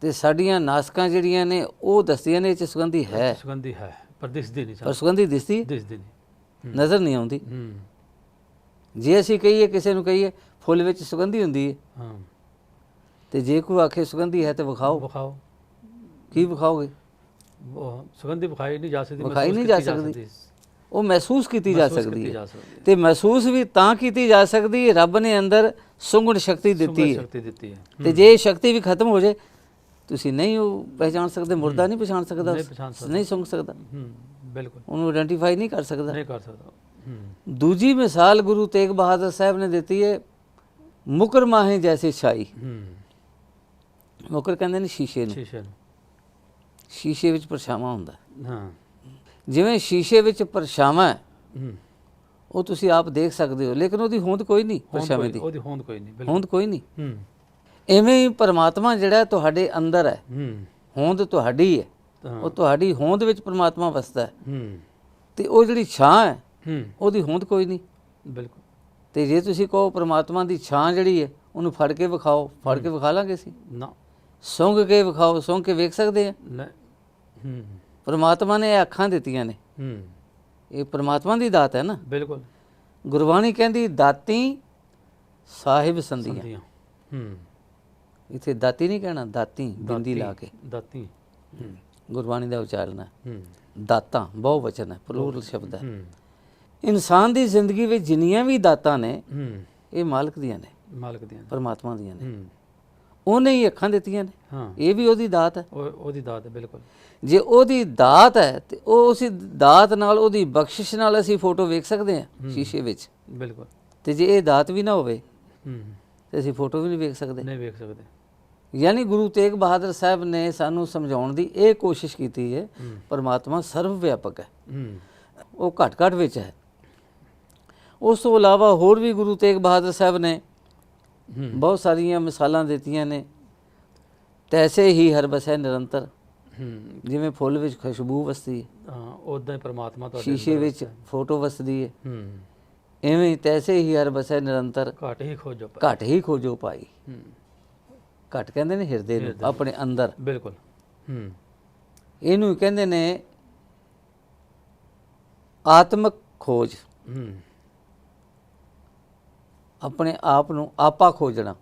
ਤੇ ਸਾਡੀਆਂ ਨਾਸਕਾਂ ਜਿਹੜੀਆਂ ਨੇ ਉਹ ਦੱਸਦੀਆਂ ਨੇ ਇਹ ਚ ਸੁਗੰਧੀ ਹੈ। ਸੁਗੰਧੀ ਹੈ ਪਰ ਦਿਸਦੀ ਨਹੀਂ ਪਰ ਸੁਗੰਧੀ ਦਿਸਦੀ? ਦਿਸਦੀ ਨਹੀਂ। ਨਜ਼ਰ ਨਹੀਂ ਆਉਂਦੀ। ਜੇ ਅਸੀਂ ਕਹੀਏ ਕਿਸੇ ਨੂੰ ਕਹੀਏ ਫੁੱਲ ਵਿੱਚ ਸੁਗੰਧੀ ਹੁੰਦੀ ਹੈ ਹਾਂ। ਤੇ ਜੇ ਕੋਈ ਆਖੇ ਸੁਗੰਧੀ ਹੈ ਤੇ ਵਿਖਾਓ। ਵਿਖਾਓ। ਕੀ ਵਿਖਾਓਗੇ? ਸੁਗੰਧੀ ਵਿਖਾਈ ਨਹੀਂ ਜਾ ਸਕਦੀ ਵਿਖਾਈ ਨਹੀਂ ਜਾ ਸਕਦੀ। ਉਹ ਮਹਿਸੂਸ ਕੀਤੀ ਜਾ ਸਕਦੀ ਹੈ ਜਾ ਤੇ ਮਹਿਸੂਸ ਵੀ ਤਾਂ ਕੀਤੀ ਜਾ ਸਕਦੀ ਹੈ ਰੱਬ ਨੇ ਅੰਦਰ ਸੁੰਗਣ ਸ਼ਕਤੀ ਦਿੱਤੀ ਸੁਗੰਧ ਹੈ ਸ਼ਕਤੀ ਦਿੱਤੀ ਹੈ ਤੇ ਜੇ ਇਹ ਸ਼ਕਤੀ ਵੀ ਖਤਮ ਹੋ ਜਾਏ ਤੁਸੀਂ ਨਹੀਂ ਉਹ ਪਹਿਚਾਨ ਸਕਦੇ ਮੁਰਦਾ ਨਹੀਂ ਪਛਾਣ ਸਕਦਾ ਨਹੀਂ ਪਛਾਣ ਸੁੰਘ ਸਕਦਾ। ਹੂੰ ਬਿਲਕੁਲ। ਉਹਨੂੰ ਆਇਡੈਂਟੀਫਾਈ ਨਹੀਂ ਕਰ ਸਕਦਾ। ਨਹੀਂ ਕਰ ਸਕਦਾ। ਦੂਜੀ ਮਿਸਾਲ ਗੁਰੂ ਤੇਗ ਬਹਾਦਰ ਸਾਹਿਬ ਨੇ ਦਿੱਤੀ ਹੈ ਮੁਕਰ ਮਾਹੇ ਜੈਸੀ ਛਾਈ। ਹੂੰ। ਮੁਕਰ ਕਹਿੰਦੇ ਨੇ ਸ਼ੀਸ਼ੇ ਨੂੰ। ਸ਼ੀਸ਼ੇ ਨੂੰ। ਸ਼ੀਸ਼ੇ ਵਿੱਚ ਪਰਛਾਵਾਂ ਹੁੰਦਾ। ਹੈ। ਜਿਵੇਂ ਸ਼ੀਸ਼ੇ ਵਿੱਚ ਪਰਛਾਵਾਂ ਹੈ ਉਹ ਤੁਸੀਂ ਆਪ ਦੇਖ ਸਕਦੇ ਹੋ ਲੇਕਿਨ ਉਹਦੀ ਹੋਂਦ ਕੋਈ ਨਹੀਂ ਪਰਛਾਵੇਂ ਦੀ। ਉਹਦੀ ਹੋਂਦ ਕੋਈ ਨਹੀਂ ਹੋਂਦ ਕੋਈ ਨਹੀਂ। ਹੂੰ। ਐਵੇਂ ਹੀ ਪਰਮਾਤਮਾ ਜਿਹੜਾ ਤੁਹਾਡੇ ਅੰਦਰ ਹੈ ਹੂੰ। ਹੋਂਦ ਤੁਹਾਡੀ ਹੈ। ਉਹ ਤੁਹਾਡੀ ਹੋਂਦ ਵਿੱਚ ਪਰਮਾਤਮਾ ਵਸਦਾ ਹੈ। ਹੂੰ। ਤੇ ਉਹ ਜਿਹੜੀ ਛਾਂ ਹੈ ਹੂੰ। ਉਹਦੀ ਹੋਂਦ ਕੋਈ ਨਹੀਂ। ਬਿਲਕੁਲ। ਤੇ ਜੇ ਤੁਸੀਂ ਕਹੋ ਪਰਮਾਤਮਾ ਦੀ ਛਾਂ ਜਿਹੜੀ ਹੈ ਉਹਨੂੰ ਫੜ ਕੇ ਵਿਖਾਓ ਫੜ ਕੇ ਵਿਖਾ ਲਾਂਗੇ ਅਸੀਂ? ਨਾ। ਸੁੰਘ ਕੇ ਵਿਖਾਓ ਸੁੰਘ ਕੇ ਵੇਖ ਸਕਦੇ ਆ ਲੈ। ਹੂੰ। ਪਰਮਾਤਮਾ ਨੇ ਇਹ ਅੱਖਾਂ ਦਿੱਤੀਆਂ ਨੇ। ਹੂੰ। ਇਹ ਪਰਮਾਤਮਾ ਦੀ ਦਾਤ ਹੈ ਨਾ? ਬਿਲਕੁਲ। ਗੁਰਬਾਣੀ ਕਹਿੰਦੀ ਦਾਤੀ ਸਾਹਿਬ ਸੰਧੀਆਂ। ਹੂੰ। ਇੱਥੇ ਦਾਤੀ ਨਹੀਂ ਕਹਿਣਾ ਦਾਤੀ ਬਿੰਦੀ ਲਾ ਕੇ। ਦਾਤੀ ਗੁਰਬਾਣੀ ਦਾ ਉਚਾਰਨ ਹੈ। ਦਾਤਾਂ ਬਹੁ ਵਚਨ ਹੈ ਪਲੂਰਲ ਸ਼ਬਦ ਹੈ। ਹੂੰ। ਇਨਸਾਨ ਦੀ ਜ਼ਿੰਦਗੀ ਵਿੱਚ ਜਿੰਨੀਆਂ ਵੀ ਦਾਤਾਂ ਨੇ ਹੂੰ। ਇਹ ਮਾਲਕ ਦੀਆਂ ਨੇ ਮਾਲਕ ਦੀਆਂ ਪਰਮਾਤਮਾ ਦੀਆਂ ਨੇ। ਹੂੰ। ਉਹਨੇ ਹੀ ਅੱਖਾਂ ਦਿੱਤੀਆਂ ਨੇ। ਹਾਂ। ਇਹ ਵੀ ਉਹਦੀ ਦਾਤ ਹੈ। ਉਹ ਉਹਦੀ ਦਾਤ ਹੈ ਬਿਲਕੁਲ। ਜੇ ਉਹਦੀ ਦਾਤ ਹੈ ਤੇ ਉਹ ਉਸੇ ਦਾਤ ਨਾਲ ਉਹਦੀ ਬਖਸ਼ਿਸ਼ ਨਾਲ ਅਸੀਂ ਫੋਟੋ ਵੇਖ ਸਕਦੇ ਹਾਂ ਸ਼ੀਸ਼ੇ ਵਿੱਚ। ਬਿਲਕੁਲ। ਤੇ ਜੇ ਇਹ ਦਾਤ ਵੀ ਨਾ ਹੋਵੇ ਹੂੰ। ਤੇ ਅਸੀਂ ਫੋਟੋ ਵੀ ਨਹੀਂ ਵੇਖ ਸਕਦੇ। ਨਹੀਂ ਵੇਖ ਸਕਦੇ। ਯਾਨੀ ਗੁਰੂ ਤੇਗ ਬਹਾਦਰ ਸਾਹਿਬ ਨੇ ਸਾਨੂੰ ਸਮਝਾਉਣ ਦੀ ਇਹ ਕੋਸ਼ਿਸ਼ ਕੀਤੀ ਹੈ ਪਰਮਾਤਮਾ ਸਰਵ ਵਿਆਪਕ ਹੈ। ਹੂੰ। ਉਹ ਘਟ ਘਟ ਵਿੱਚ ਹੈ। ਉਸ ਤੋਂ ਇਲਾਵਾ ਹੋਰ ਵੀ ਗੁਰੂ ਤੇਗ ਬਹਾਦਰ ਸਾਹਿਬ ਨੇ ਬਹੁਤ ਸਾਰੀਆਂ ਮਿਸਾਲਾਂ ਦਿੱਤੀਆਂ ਨੇ ਤੈਸੇ ਹੀ ਹਰ ਬਸੈ ਨਿਰੰਤਰ ਜਿਵੇਂ ਫੁੱਲ ਵਿੱਚ ਖੁਸ਼ਬੂ ਵਸਦੀ ਹੈ। ਹਾਂ ਉਦਾਂ ਹੀ ਪ੍ਰਮਾਤਮਾ ਤੁਹਾਡੇ ਸ਼ੀਸ਼ੇ ਵਿੱਚ ਫੋਟੋ ਵਸਦੀ ਹੈ। ਹੂੰ। ਐਵੇਂ ਤੈਸੇ ਹੀ ਹਰ ਬਸੈ ਨਿਰੰਤਰ ਘਟ ਹੀ ਖੋਜੋ ਘਟ ਹੀ ਖੋਜੋ ਪਾਈ ਹੂੰ। ਘਟ ਕਹਿੰਦੇ ਨੇ ਹਿਰਦੇ ਨੂੰ। ਆਪਣੇ ਅੰਦਰ। ਬਿਲਕੁਲ। ਹੂੰ। ਇਹਨੂੰ ਕਹਿੰਦੇ ਨੇ ਆਤਮਿਕ ਖੋਜ। ਹੂੰ। ਆਪਣੇ ਆਪ ਨੂੰ ਆਪਾ ਖੋਜਣਾ।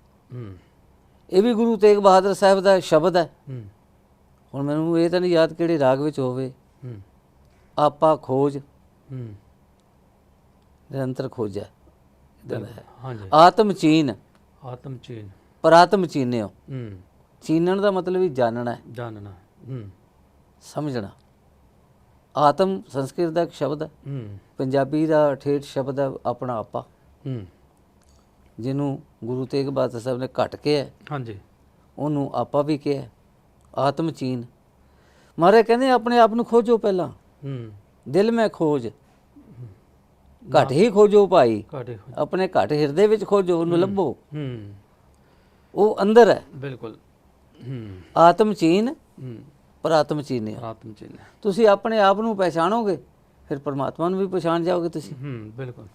ਇਹ ਵੀ ਗੁਰੂ ਤੇਗ ਬਹਾਦਰ ਸਾਹਿਬ ਦਾ ਸ਼ਬਦ ਹੈ। ਹੁਣ ਮੈਨੂੰ ਇਹ ਤਾਂ ਨਹੀਂ ਯਾਦ ਕਿਹੜੇ ਰਾਗ ਵਿੱਚ ਹੋਵੇ। ਆਪਾ ਖੋਜ ਨਿਰੰਤਰ ਖੋਜੈ ਇੱਦਾਂ ਹੈ। ਹਾਂਜੀ। ਆਤਮ ਚੀਨ। ਆਤਮ ਚੀਨ। ਪਰਾਤਮ ਚੀਨਿਓ। ਹੂੰ। ਚੀਨਣ ਦਾ ਮਤਲਬ ਹੀ। ਜਾਣਨਾ ਹੈ। ਜਾਣਨਾ ਸਮਝਣਾ। ਆਤਮ ਸੰਸਕ੍ਰਿਤ ਦਾ ਇੱਕ ਸ਼ਬਦ ਹੈ। ਹੂੰ। ਪੰਜਾਬੀ ਦਾ ਠੇਠ ਸ਼ਬਦ ਹੈ ਆਪਣਾ ਆਪਾ। ਹੂੰ। ਜਿਹਨੂੰ ਗੁਰੂ ਤੇਗ ਬਹਾਦਰ ਸਾਹਿਬ ਨੇ ਘਟ ਕੇ ਹੈ ਹਾਂਜੀ। ਉਹਨੂੰ ਆਪਾ ਵੀ ਕਿਹਾ ਹੈ। ਆਤਮ ਚੀਨ। ਮਾਰੇ ਕਹਿੰਦੇ ਆਪਣੇ ਆਪ ਨੂੰ ਖੋਜੋ ਪਹਿਲਾਂ। ਹੂੰ। ਦਿਲ ਮੈਂ ਖੋਜ। ਘਟ ਹੀ ਖੋਜੋ ਭਾਈ। ਆਪਣੇ ਘਟ ਹਿਰਦੇ ਵਿੱਚ ਖੋਜੋ ਉਹਨੂੰ ਲੱਭੋ। ਹੂੰ। ਉਹ ਅੰਦਰ ਹੈ। ਬਿਲਕੁਲ। ਹੂੰ। ਆਤਮ ਚੀਨ ਹੂੰ। ਪਰ ਆਤਮ ਚੀਨਿਆ ਆਤਮ ਚੀਨ ਤੁਸੀਂ ਆਪਣੇ ਆਪ ਨੂੰ ਪਛਾਣੋਗੇ ਫਿਰ ਪਰਮਾਤਮਾ ਨੂੰ ਵੀ ਪਛਾਣ ਜਾਓਗੇ ਤੁਸੀਂ। ਹੂੰ ਬਿਲਕੁਲ।